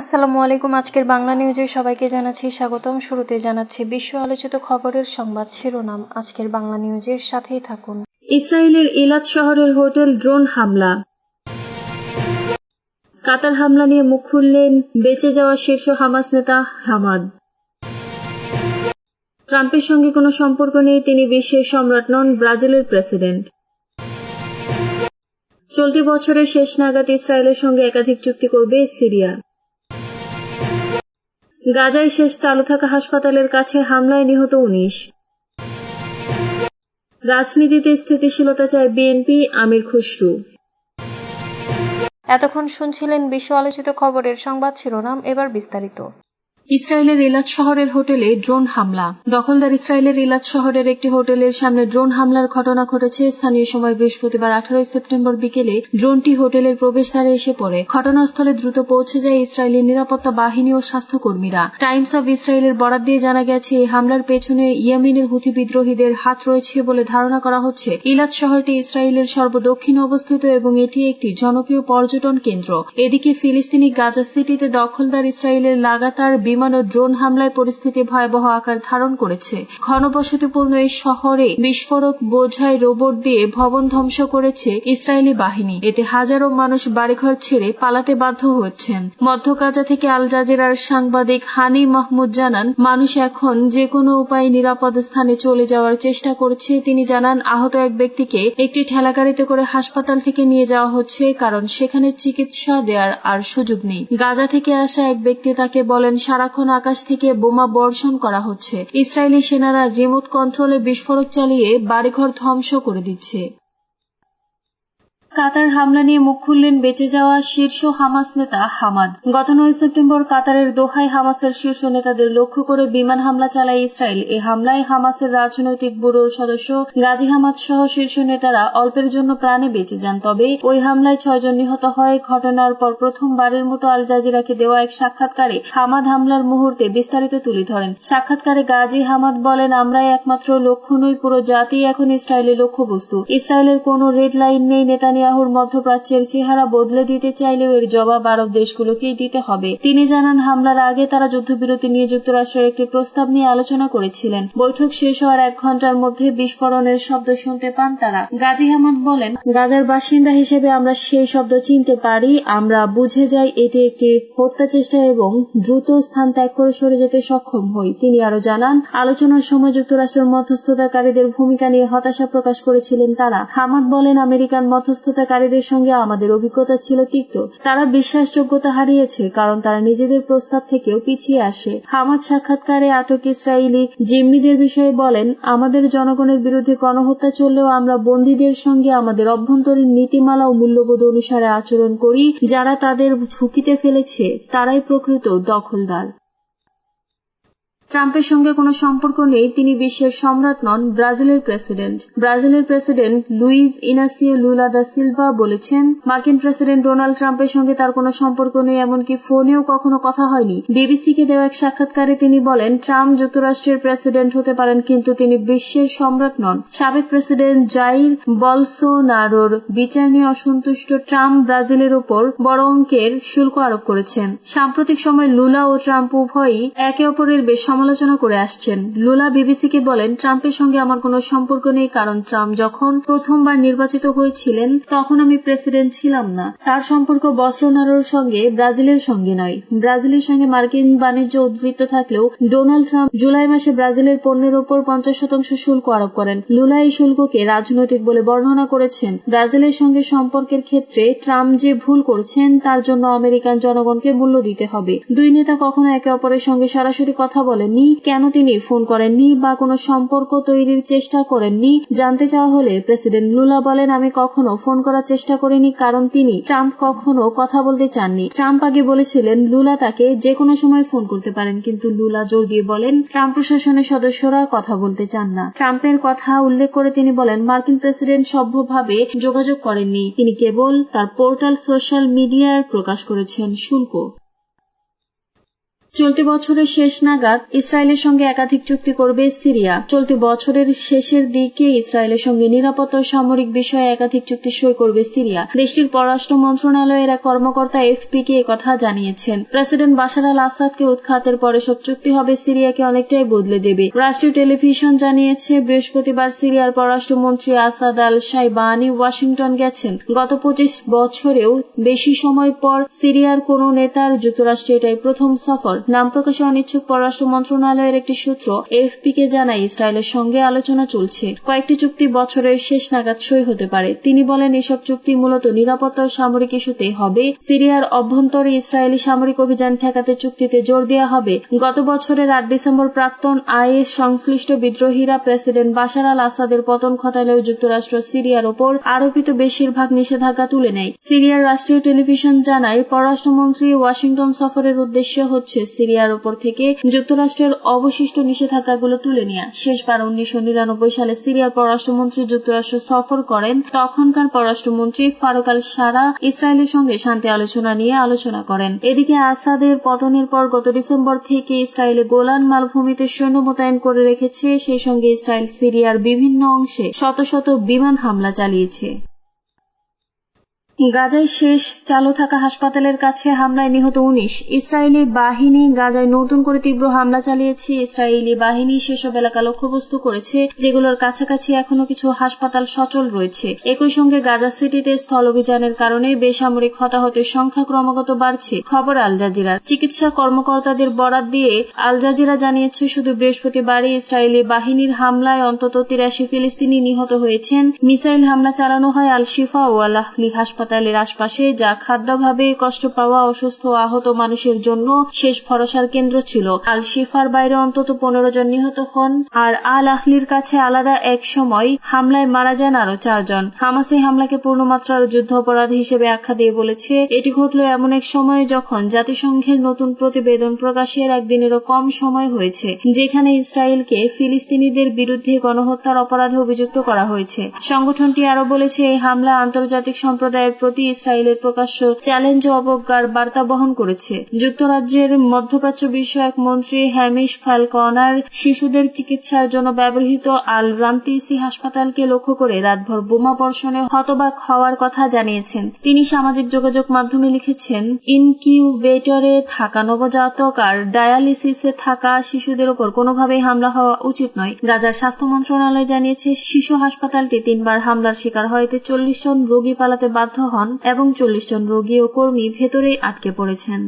আসসালামু আলাইকুম, আজকের বাংলা নিউজে সবাইকে জানাচ্ছি স্বাগতম। শুরুতে জানাচ্ছি বিশ্ব আলোচিত খবরের সংবাদ শিরোনাম। আজকের বাংলা নিউজের সাথেই থাকুন। ইসরায়েলের ইলাদ শহরের হোটেল ড্রোন হামলা। কাতার হামলা নিয়ে মুখ খুললেন বেঁচে যাওয়া শীর্ষ হামাস নেতা হামাদ। ট্রাম্পের সঙ্গে কোনো সম্পর্ক নেই, তিনি বিশ্বের সম্রাট নন, ব্রাজিলের প্রেসিডেন্ট। চলতি বছরের শেষ নাগাদ ইসরায়েলের সঙ্গে একাধিক চুক্তি করবে সিরিয়া। গাজায় শেষ চালু থাকা হাসপাতালের কাছে হামলায় নিহত উনিশ। রাজনীতিতে স্থিতিশীলতা চায় বিএনপি, আমির খুসরু। এতক্ষণ শুনছিলেন বিশ্ব আলোচিত খবরের সংবাদ শিরোনাম, এবার বিস্তারিত। ইসরায়েলের ইলাদ শহরের হোটেলে ড্রোন হামলা। দখলদার ইসরায়েলের ইলাদ শহরের একটি হোটেলের সামনে ড্রোন হামলার ঘটনা ঘটেছে। স্থানীয় সময় বৃহস্পতিবার আঠারোই সেপ্টেম্বর বিকেলে ড্রোনটি হোটেলের প্রবেশদ্বারে এসে পড়ে। ঘটনাস্থলে দ্রুত পৌঁছে যায় ইসরায়েলি নিরাপত্তা বাহিনী ও স্বাস্থ্যকর্মীরা। টাইমস অব ইসরায়েলের বরাদ দিয়ে জানা গেছে, এই হামলার পেছনে ইয়েমেনের হুথি বিদ্রোহীদের হাত রয়েছে বলে ধারণা করা হচ্ছে। ইলাদ শহরটি ইসরায়েলের সর্বদক্ষিণে অবস্থিত এবং এটি একটি জনপ্রিয় পর্যটন কেন্দ্র। এদিকে ফিলিস্তিনি গাজা সিটিতে দখলদার ইসরায়েলের লাগাতার বিমান ও ড্রোন হামলায় পরিস্থিতি ভয়াবহ আকার ধারণ করেছে। ঘনবসতিপূর্ণ এই শহরে বিস্ফোরক বোঝাই রোবট দিয়ে ভবন ধ্বংস করেছে ইসরায়েলি বাহিনী। এতে হাজারো মানুষ বাড়িঘর ছেড়ে পালাতে বাধ্য হচ্ছেন। মধ্য গাজা থেকে আল জাজিরার সাংবাদিক হানি মাহমুদ জানান, মানুষ এখন যে কোনো উপায়ে নিরাপদ স্থানে চলে যাওয়ার চেষ্টা করছে। তিনি জানান, আহত এক ব্যক্তিকে একটি ঠেলাগাড়িতে করে হাসপাতাল থেকে নিয়ে যাওয়া হচ্ছে, কারণ সেখানে চিকিৎসা দেওয়ার আর সুযোগ নেই। গাজা থেকে আসা এক ব্যক্তি তাকে বলেন সারাক্ষণ আকাশ থেকে বোমা বর্ষণ করা হচ্ছে। ইসরায়েলি সেনারা রিমোট কন্ট্রোলে বিস্ফোরক চালিয়ে বাড়িঘর ধ্বংস করে দিচ্ছে। কাতার হামলা নিয়ে মুখ খুললেন বেঁচে যাওয়া শীর্ষ হামাস নেতা হামাদ। গত নয় সেপ্টেম্বর কাতারের দোহায় হামাসের শীর্ষ নেতাদের লক্ষ্য করে বিমান হামলা চালায় ইসরায়েল। এই হামলায় হামাসের রাজনৈতিক ব্যুরোর সদস্য গাজী হামাদ সহ শীর্ষ নেতারা অল্পের জন্য প্রাণে বেঁচে যান। তবে ওই হামলায় ছয়জন নিহত হয়। ঘটনার পর প্রথমবারের মতো আল জাজিরাকে দেওয়া এক সাক্ষাৎকারে হামাদ হামলার মুহূর্তে বিস্তারিত তুলে ধরেন। সাক্ষাৎকারে গাজী হামাদ বলেন, আমরাই একমাত্র লক্ষ্য নই, পুরো জাতি এখন ইসরায়েলের লক্ষ্যবস্তু। ইসরায়েলের কোনো রেড লাইন নেই নেতানিয়াহুর মধ্যপ্রাচ্যের চেহারা বদলে দিতে চাইলেও এর জবাব আরব দেশগুলোকেই দিতে হবে। তিনি জানান, হামলার আগে তারা যুদ্ধবিরতি নিয়ে যুক্তরাষ্ট্রের একটি প্রস্তাব নিয়ে আলোচনা করেছিলেন। বৈঠক শেষ হওয়ার এক ঘণ্টার মধ্যে বিস্ফোরণের শব্দ শুনতে পান তারা। গাজী আহমদ বলেন, গাজার বাসিন্দা হিসেবে আমরা সেই শব্দ চিনতে পারি, আমরা বুঝে যাই এটি একটি হত্যা চেষ্টা এবং দ্রুত স্থান ত্যাগ করে সরে যেতে সক্ষম হই। তিনি আরও জানান, আলোচনার সময় যুক্তরাষ্ট্রের মধ্যস্থতাকারীদের ভূমিকা নিয়ে হতাশা প্রকাশ করেছিলেন তারা। হামাদ বলেন, আমেরিকান মধ্যস্থতাকারীদের সঙ্গে আমাদের অভিজ্ঞতা ছিল তিক্ত। তারা বিশ্বাসযোগ্যতা হারিয়েছে, কারণ তারা নিজেদের প্রস্তাব থেকেও পিছিয়ে আসে। হামাদ সাক্ষাৎকারে আটক ইসরায়েলি জিম্মিদের বিষয়ে বলেন, আমাদের জনগণের বিরুদ্ধে গণহত্যা চললেও আমরা বন্দীদের সঙ্গে আমাদের অভ্যন্তরীণ নীতিমালা ও মূল্যবোধ অনুসারে আচরণ করি, যারা তাদের ঝুঁকিতে ফেলেছে। তারাই প্রকৃত দখলদার। ট্রাম্পের সঙ্গে কোনো সম্পর্ক নেই, তিনি বিশ্বের সম্রাট নন, ব্রাজিলের প্রেসিডেন্ট। ব্রাজিলের president Luiz Inacio Lula da Silva বলেছেন, মার্কিন প্রেসিডেন্ট ডোনাল্ড ট্রাম্পের সঙ্গে তার কোনো সম্পর্ক নেই, এমনকি ফোনেও কখনো কথা হয়নি। বিবিসিকে দেওয়া এক সাক্ষাৎকারে তিনি বলেন, ট্রাম্প যুক্তরাষ্ট্রের প্রেসিডেন্ট হতে পারেন, কিন্তু তিনি বিশ্বের সম্রাট নন। সাবেক প্রেসিডেন্ট জাইর বলসোনারোর বিচার নিয়ে অসন্তুষ্ট ট্রাম্প ব্রাজিলের ওপর বড় অঙ্কের শুল্ক আরোপ করেছেন। সাম্প্রতিক সময় লুলা ও ট্রাম্প উভয়ই একে অপরের বেশ সমালোচনা করে আসছেন। লুলা বিবিসিকে বলেন, ট্রাম্পের সঙ্গে আমার কোনো সম্পর্ক নেই, কারণ ট্রাম্প যখন প্রথমবার নির্বাচিত হয়েছিলেন, তখন আমি প্রেসিডেন্ট ছিলাম না। তার সম্পর্ক বসলোনারোর সঙ্গে, ব্রাজিলের সঙ্গে নয়। ব্রাজিলের সঙ্গে মার্কিন বাণিজ্য উদ্বৃত্ত থাকলেও ডোনাল্ড ট্রাম্প জুলাই মাসে ব্রাজিলের পণ্যের ওপর পঞ্চাশ শতাংশ শুল্ক আরোপ করেন। লুলা এই শুল্ককে রাজনৈতিক বলে বর্ণনা করেছেন। ব্রাজিলের সঙ্গে সম্পর্কের ক্ষেত্রে ট্রাম্প যে ভুল করছেন, তার জন্য আমেরিকান জনগণকে মূল্য দিতে হবে। দুই নেতা কখনো একে অপরের সঙ্গে সরাসরি কথা বলেননি কেন তিনি ফোন করেননি বা কোনো সম্পর্ক তৈরির চেষ্টা করেননি, জানতে চাওয়া হলে প্রেসিডেন্ট লুলা বলেন, আমি কখনো ফোন করার চেষ্টা করিনি কারণ তিনি ট্রাম্প কখনো কথা বলতে চাননি। ট্রাম্প আগে বলেছিলেন, লুলা তাকে যে কোনো সময় ফোন করতে পারেন। কিন্তু লুলা জোর দিয়ে বলেন, ট্রাম্প প্রশাসনের সদস্যরা কথা বলতে চান না। ট্রাম্পের কথা উল্লেখ করে তিনি বলেন, মার্কিন প্রেসিডেন্ট সভ্যভাবে যোগাযোগ করেননি। তিনি কেবল তার পোর্টাল সোশ্যাল মিডিয়ায় প্রকাশ করেছেন শুল্ক। চলতি বছরের শেষ নাগাদ ইসরায়েলের সঙ্গে একাধিক চুক্তি করবে সিরিয়া। চলতি বছরের শেষের দিকে ইসরায়েলের সঙ্গে নিরাপত্তা সামরিক বিষয়ে একাধিক চুক্তি সই করবে সিরিয়া। দেশটির পররাষ্ট্র মন্ত্রণালয়ের এক কর্মকর্তা এফপিকে কথা জানিয়েছেন। প্রেসিডেন্ট বাশার আল আসাদকে উৎখাতের পরে সব চুক্তি হবে সিরিয়াকে অনেকটাই বদলে দেবে। রাষ্ট্রীয় টেলিভিশন জানিয়েছে, বৃহস্পতিবার সিরিয়ার পররাষ্ট্রমন্ত্রী আসাদ আল সাইবানি ওয়াশিংটন গেছেন। গত পঁচিশ বছরেও বেশি সময় পর সিরিয়ার কোন নেতার যুক্তরাষ্ট্রে এটাই প্রথম সফর। নাম প্রকাশে অনিচ্ছুক পররাষ্ট্র মন্ত্রণালয়ের একটি সূত্র এফপি কে জানায় ইসরায়েলের সঙ্গে আলোচনা চলছে। কয়েকটি চুক্তি বছরের শেষ নাগাদ সই হতে পারে। তিনি বলেন, এসব চুক্তি মূলত নিরাপত্তা ও সামরিক ইস্যুতে হবে। সিরিয়ার অভ্যন্তরে ইসরায়েলি সামরিক অভিযান ঠেকাতে চুক্তিতে জোর দেওয়া হবে। গত বছরের আট ডিসেম্বর প্রাক্তন আইএস সংশ্লিষ্ট বিদ্রোহীরা প্রেসিডেন্ট বাশার আল আসাদের পতন ঘটালেও যুক্তরাষ্ট্র সিরিয়ার ওপর আরোপিত বেশিরভাগ নিষেধাজ্ঞা তুলে নেয়। সিরিয়ার রাষ্ট্রীয় টেলিভিশন জানায়, পররাষ্ট্রমন্ত্রী ওয়াশিংটন সফরের উদ্দেশ্য হচ্ছে সিরিয়ার ওপর থেকে যুক্তরাষ্ট্রের অবশিষ্ট নিষেধাজ্ঞাগুলো তুলে নেওয়া শেষবার উনিশশো নিরানব্বই সালে সিরিয়ার পররাষ্ট্রমন্ত্রী যুক্তরাষ্ট্র সফর করেন। তখনকার পররাষ্ট্রমন্ত্রী ফারুক আল সারা ইসরায়েলের সঙ্গে শান্তি আলোচনা নিয়ে আলোচনা করেন। এদিকে আসাদের পতনের পর গত ডিসেম্বর থেকে ইসরায়েলে গোলান মালভূমিতে সৈন্য মোতায়েন করে রেখেছে। সেই সঙ্গে ইসরায়েল সিরিয়ার বিভিন্ন অংশে শত শত বিমান হামলা চালিয়েছে। গাজায় শেষ চালু থাকা হাসপাতালের কাছে হামলায় নিহত উনিশ। ইসরায়েলি বাহিনী গাজায় নতুন করে তীব্র হামলা চালিয়েছে। ইসরায়েলি বাহিনী সেসব এলাকা লক্ষ্যবস্তু করেছে, যেগুলোর কাছাকাছি এখনও কিছু হাসপাতাল সচল রয়েছে। একই সঙ্গে গাজা সিটিতে স্থল অভিযানের কারণে বেসামরিক হতাহতের সংখ্যা ক্রমাগত বাড়ছে, খবর আল জাজিরার চিকিৎসা কর্মকর্তাদের বরাত দিয়ে আল জাজিরা জানিয়েছে, শুধু বৃহস্পতিবারই ইসরায়েলি বাহিনীর হামলায় অন্তত তিরাশি ফিলিস্তিনি নিহত হয়েছেন। মিসাইল হামলা চালানো হয় আল শিফা ও আল হাসপাতাল। হাসপাতালের আশপাশে যা খাদ্যাভাবে কষ্ট পাওয়া অসুস্থ আহত মানুষের জন্য শেষ ভরসার কেন্দ্র ছিল। আল শিফার বাইরে অন্তত পনেরো জন নিহত হন আর আল আহলির কাছে আলাদা এক সময় হামলায় মারা যান আরও চারজন। হামাস এই হামলাকে পূর্ণমাত্রার যুদ্ধ অপরাধ হিসেবে আখ্যা দিয়ে বলেছে, এটি ঘটল এমন এক সময়ে যখন জাতিসংঘের নতুন প্রতিবেদন প্রকাশের একদিনেরও কম সময় হয়েছে, যেখানে ইসরায়েলকে ফিলিস্তিনিদের বিরুদ্ধে গণহত্যার অপরাধে অভিযুক্ত করা হয়েছে। সংগঠনটি আরও বলেছে, এই হামলা আন্তর্জাতিক সম্প্রদায়ের প্রতি ইসরায়েলের প্রকাশ্য চ্যালেঞ্জ ও অবজ্ঞার বার্তা বহন করেছে। যুক্তরাজ্যের মধ্যপ্রাচ্য বিষয়ক মন্ত্রী হ্যামিশ ফালকনার শিশুদের চিকিৎসার জন্য ব্যবহৃত আল রামতিসি হাসপাতালকে লক্ষ্য করে রাতভর বোমা বর্ষণে হতবাক হওয়ার কথা জানিয়েছেন। তিনি সামাজিক যোগাযোগ মাধ্যমে লিখেছেন, ইনকিউবেটরে থাকা নবজাতক আর ডায়ালিসিসে থাকা শিশুদের ওপর কোনোভাবেই হামলা হওয়া উচিত নয়। গাজার স্বাস্থ্য মন্ত্রণালয় জানিয়েছে, শিশু হাসপাতালটি তিনবার হামলার শিকার হয়েতে চল্লিশ জন রোগী পালাতে বাধ্য হন এবং চল্লিশ জন রোগী ও কর্মী ভেতরেই আটকে পড়েছেন।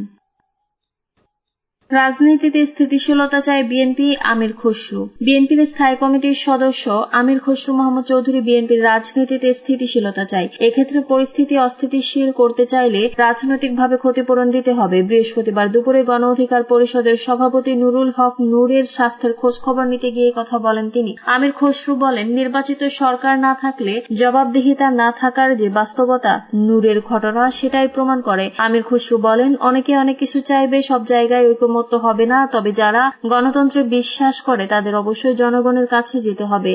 রাজনীতিতে স্থিতিশীলতা চায় বিএনপি আমির খসরু। বিএনপির স্থায়ী কমিটির সদস্য আমির খসরু মোহাম্মদ চৌধুরী বিএনপির রাজনীতিতে স্থিতিশীলতা চায়। এক্ষেত্রে পরিস্থিতি অস্থিতিশীল করতে চাইলে রাজনৈতিকভাবে ক্ষতিপূরণ দিতে হবে। বৃহস্পতিবার দুপুরে গণ অধিকার পরিষদের সভাপতি নুরুল হক নূরের স্বাস্থ্যের খোঁজ খবর নিতে গিয়ে কথা বলেন তিনি। আমির খসরু বলেন, নির্বাচিত সরকার না থাকলে জবাবদিহিতা না থাকার যে বাস্তবতা নূরের ঘটনা সেটাই প্রমাণ করে। আমির খসরু বলেন, অনেকে অনেক কিছু চাইবে, সব জায়গায় ঐক্যমত ঐকমত্য হবে না তবে যারা গণতন্ত্রে বিশ্বাস করে তাদের অবশ্যই জনগণের কাছে যেতে হবে।